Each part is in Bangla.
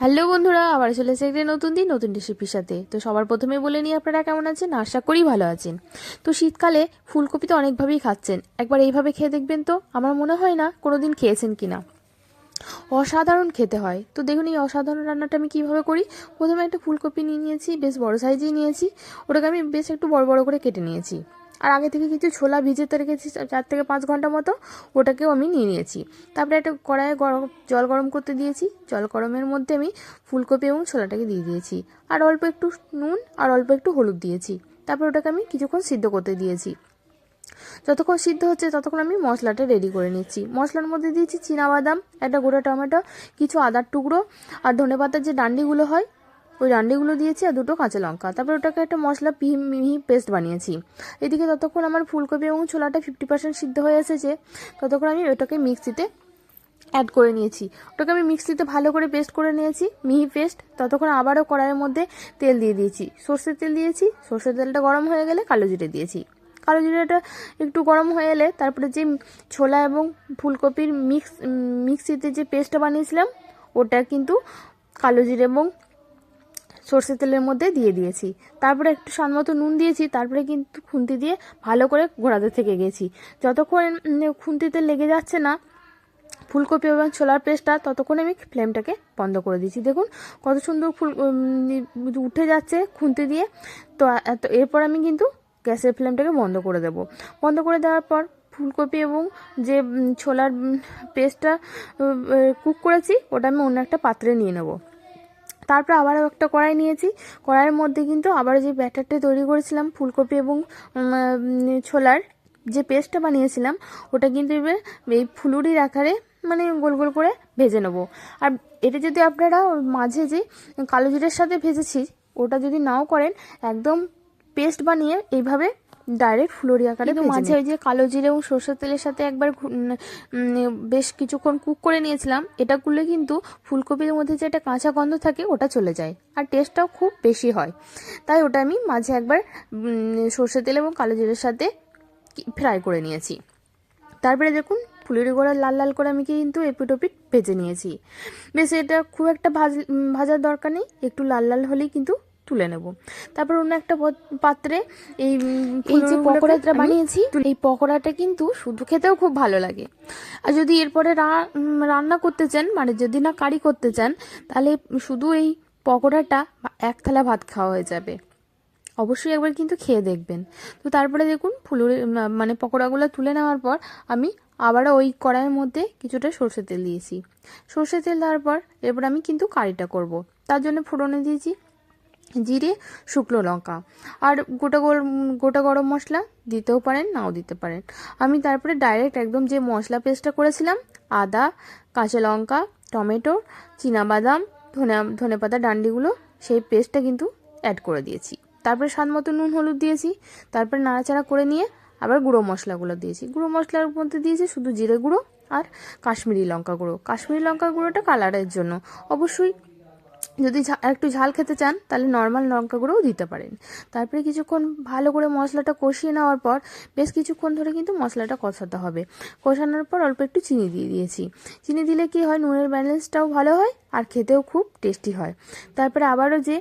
হ্যালো বন্ধুরা আবার চলে এসে একটা নতুন দিন, নতুন রেসিপির সাথে। তো সবার প্রথমে বলে নিই আপনারা কেমন আছেন? আশা করি ভালো আছেন। তো শীতকালে ফুলকপি তো অনেকভাবেই খাচ্ছেন। একবার এইভাবে খেয়ে দেখবেন তো, আমার মনে হয় না কোনো দিন খেয়েছেন কিনা। অসাধারণ খেতে হয়। তো দেখুন, এই অসাধারণ রান্নাটা আমি কীভাবে করি? প্রথমে একটা ফুলকপি নিয়ে নিয়েছি, বেশ বড় সাইজেই নিয়েছি। ওটাকে আমি বেশ একটু বড় বড় করে কেটে নিয়েছি। আর আগে থেকে কিছু ছোলা ভিজেতে রেখেছি চার থেকে পাঁচ ঘণ্টা মতো, ওটাকেও আমি নিয়ে নিয়েছি। তারপরে একটা কড়াইয়ে গরম, জল গরম করতে দিয়েছি। জল গরমের মধ্যে আমি ফুলকপি এবং ছোলাটাকে দিয়ে দিয়েছি। আর অল্প একটু নুন আর অল্প একটু হলুদ দিয়েছি। তারপর ওটাকে আমি কিছুক্ষণ সিদ্ধ করতে দিয়েছি। যতক্ষণ সিদ্ধ হচ্ছে ততক্ষণ আমি মশলাটা রেডি করে নিচ্ছি। মশলার মধ্যে দিয়েছি বাদাম একটা গোটা টমেটো, কিছু আদার টুকরো আর ধনেপাতার যে ডান্ডিগুলো হয়, ওই ডান্ডিগুলো দিয়েছি আর দুটো কাঁচা লঙ্কা। তারপর ওটাকে একটা মশলা মিহি পেস্ট বানিয়েছি। এদিকে ততক্ষণ আমার ফুলকপি এবং ছোলাটা ফিফটি পার্সেন্ট সিদ্ধ হয়ে এসেছে, ততক্ষণ আমি ওটাকে মিক্সিতে অ্যাড করে নিয়েছি। ওটাকে আমি মিক্সিতে ভালো করে পেস্ট করে নিয়েছি, মিহি পেস্ট, ততক্ষণ আবারও কড়াইয়ের মধ্যে তেল দিয়ে দিয়েছি। সর্ষের তেল দিয়েছি, সর্ষের তেলটা গরম হয়ে গেলে কালো জিরে দিয়েছি। কালো জিরাটা একটু গরম হয়ে এলে তারপরে যে ছোলা এবং ফুলকপির মিক্স, মিক্সিতে যে পেস্টটা বানিয়েছিলাম, ওটা কিন্তু কালো জিরে এবং সর্ষে তেলের মধ্যে দিয়ে দিয়েছি। তারপরে একটু স্বাদ মতো নুন দিয়েছি, তারপরে কিন্তু খুন্তি দিয়ে ভালো করে ঘোরাতে থেকে গেছি। যতক্ষণ খুন্তিতে লেগে যাচ্ছে না, ফুলকপি এবং ছোলার পেস্টটা, ততক্ষণ আমি ফ্লেমটাকে বন্ধ করে দিয়েছি। দেখুন কত সুন্দর ফুল উঠে যাচ্ছে খুন্তি দিয়ে। তো এরপর আমি কিন্তু গ্যাসের ফ্লেমটাকে বন্ধ করে দেব। বন্ধ করে দেওয়ার পর ফুলকপি এবং যে ছোলার পেস্টটা কুক করেছি, ওটা আমি অন্য একটা পাত্রে নিয়ে নেব। তারপর আবারও একটা কড়াই নিয়েছি। কড়াইয়ের মধ্যে কিন্তু আবার যে ব্যাটারটা তৈরি করেছিলাম, ফুলকপি এবং ছোলার যে পেস্টটা বানিয়েছিলাম, ওটা কিন্তু এবার এই ফুলুরির আকারে মানে গোল গোল করে ভেজে নেব। আর এটা যদি আপনারা মাঝে যে, কালো জিরের সাথে ভেজেছি, ওটা যদি নাও করেন, একদম পেস্ট বানিয়ে এইভাবে ডাইরেক্ট ফুলরি আকারে তো মাঝে ওই যে কালো জিরে এবং সর্ষের তেলের সাথে একবার বেশ কিছুক্ষণ কুক করে নিয়েছিলাম এটা করলে কিন্তু ফুলকপির মধ্যে যে একটা কাঁচা গন্ধ থাকে ওটা চলে যায় আর টেস্টটাও খুব বেশি হয়। তাই ওটা আমি মাঝে একবার সর্ষের তেল এবং কালো জিরের সাথে ফ্রাই করে নিয়েছি। তারপরে দেখুন ফুলের গোড়া লাল লাল করে আমি কিন্তু এপিটোপিট ভেজে নিয়েছি। বেশ এটা খুব একটা ভাজ ভাজার দরকার নেই একটু লাল লাল হলেই কিন্তু তুলে নেব। তারপর অন্য একটা পাত্রে এই এই যে পকোড়াটা বানিয়েছি এই পকোড়াটা কিন্তু শুধু খেতেও খুব ভালো লাগে। আর যদি এরপরে রান্না করতে চান মানে যদি না কারি করতে চান তাহলে শুধু এই পকোড়াটা এক থালা ভাত খাওয়া হয়ে যাবে। অবশ্যই একবার কিন্তু খেয়ে দেখবেন। তো তারপরে দেখুন ফুলুরি মানে পকোড়াগুলো তুলে নেওয়ার পর আমি আবারও ওই কড়াইয়ের মধ্যে কিছুটা সর্ষে তেল দিয়েছি। সর্ষে তেল দেওয়ার পর এরপর আমি কিন্তু কারিটা করব। তার জন্য ফোড়নে দিয়েছি জিরে, শুকনো লঙ্কা। আর গোটা গোটা গরম মশলা দিতেও পারেন, নাও দিতে পারেন। আমি তারপরে ডাইরেক্ট একদম যে মশলা পেস্টটা করেছিলাম, আদা, কাঁচা লঙ্কা, টমেটো বাদাম ধনে ধনে পাতা ডান্ডিগুলো, সেই পেস্টটা কিন্তু অ্যাড করে দিয়েছি। তারপরে স্বাদ মতো নুন, হলুদ দিয়েছি। তারপরে নাড়াচাড়া করে নিয়ে আবার গুঁড়ো মশলাগুলো দিয়েছি। গুঁড়ো মশলার মধ্যে দিয়েছি শুধু জিরে গুঁড়ো আর কাশ্মীরি লঙ্কা গুঁড়ো। কাশ্মীরি লঙ্কা গুঁড়োটা কালারের জন্য। অবশ্যই যদি একটু ঝাল খেতে চান, তাহলে নর্মাল লঙ্কা গুঁড়োও দিতে পারেন। তারপরে কিছুক্ষণ ভালো করে মশলাটা কষিয়ে নেওয়ার পর বেশ কিছুক্ষণ ধরে কিন্তু মশলাটা কষাতে হবে। কষানোর পর অল্প একটু চিনি দিয়ে দিয়েছি। চিনি দিলে কি হয়, নুনের ব্যালেন্সটাও ভালো হয় আর খেতেও খুব টেস্টি হয়। তারপরে আবারও যে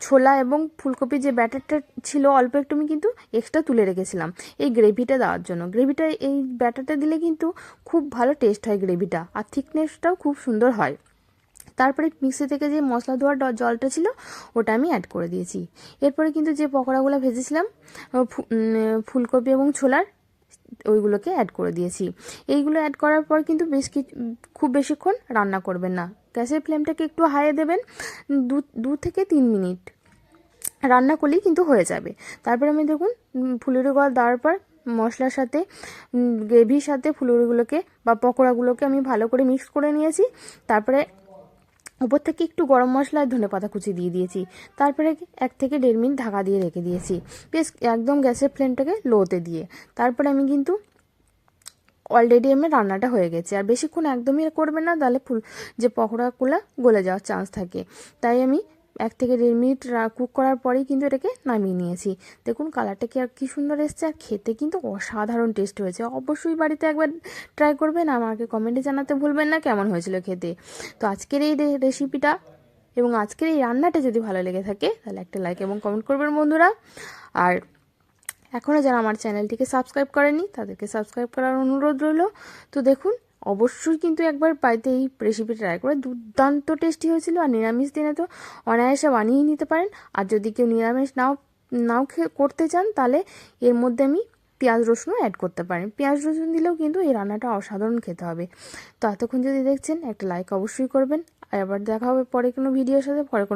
ছোলা এবং ফুলকপির যে ব্যাটারটা ছিল, অল্প একটু আমি কিন্তু এক্সট্রা তুলে রেখেছিলাম এই গ্রেভিটা দেওয়ার জন্য। গ্রেভিটা এই ব্যাটারটা দিলে কিন্তু খুব ভালো টেস্ট হয় গ্রেভিটা আর থিকনেসটাও খুব সুন্দর হয়। তারপরে মিক্সি থেকে যে মশলা ধোয়ার জলটা ছিল, ওটা আমি অ্যাড করে দিয়েছি। এরপরে কিন্তু যে পকোড়াগুলো ভেজেছিলাম ফুলকপি এবং ছোলার, ওইগুলোকে অ্যাড করে দিয়েছি। এইগুলো অ্যাড করার পর কিন্তু বেশ কিছু খুব বেশিক্ষণ রান্না করবেন না। গ্যাসের ফ্লেমটাকে একটু হাইয়ে দেবেন, দু দু থেকে তিন মিনিট। রান্না করলেই কিন্তু হয়ে যাবে। তারপর আমি দেখুন ফুলের গল দেওয়ার পর মশলার সাথে গ্রেভির সাথে ফুলুরিগুলোকে বা পকোড়াগুলোকে আমি ভালো করে মিক্স করে নিয়েছি। তারপরে উপর থেকে একটু গরম মশলা আর ধনে পাতা কুচি দিয়ে দিয়েছি। তারপরে এক থেকে দেড় মিনিট ঢাকা দিয়ে রেখে দিয়েছি। বেশ একদম গ্যাসের ফ্লেমটাকে লোতে দিয়ে। তারপরে আমি কিন্তু অলরেডি আমার রান্নাটা হয়ে গেছে। আর বেশিক্ষণ একদমই করবে না, তাহলে ফুল যে পকোড়াগুলো গলে যাওয়ার চান্স থাকে। তাই আমি এক থেকে দেড় মিনিট কুক করার পরেই কিন্তু এটাকে নামিয়ে নিয়েছি। দেখুন কালারটা কি আর কি সুন্দর এসছে, আর খেতে কিন্তু অসাধারণ টেস্ট হয়েছে। অবশ্যই বাড়িতে একবার ট্রাই করবেন, আমাকে কমেন্টে জানাতে ভুলবেন না কেমন হয়েছিল খেতে। তো আজকের এই রেসিপিটা এবং আজকের এই রান্নাটা যদি ভালো লেগে থাকে, তাহলে একটা লাইক এবং কমেন্ট করবেন বন্ধুরা। আর এখনও যারা আমার চ্যানেলটিকে সাবস্ক্রাইব করেনি তাদেরকে সাবস্ক্রাইব করার অনুরোধ রইল। তো দেখুন অবশ্যই কিন্তু একবার বাড়িতে এই রেসিপি ট্রাই করে। দুর্দান্ত টেস্টি হয়েছিল আর নিরামিষ দিনে তো অনায়াসে বানিয়ে নিতে পারেন। আর যদি কেউ নিরামিষ নাও নাও করতে চান, তাহলে এর মধ্যে আমি পেঁয়াজ রসুনও অ্যাড করতে পারেন। পেঁয়াজ রসুন দিলেও কিন্তু এই রান্নাটা অসাধারণ খেতে হবে। তো এতক্ষণ যদি দেখছেন, একটা লাইক অবশ্যই করবেন। আর আবার দেখা হবে পরে কোনো ভিডিওর সাথে, পরে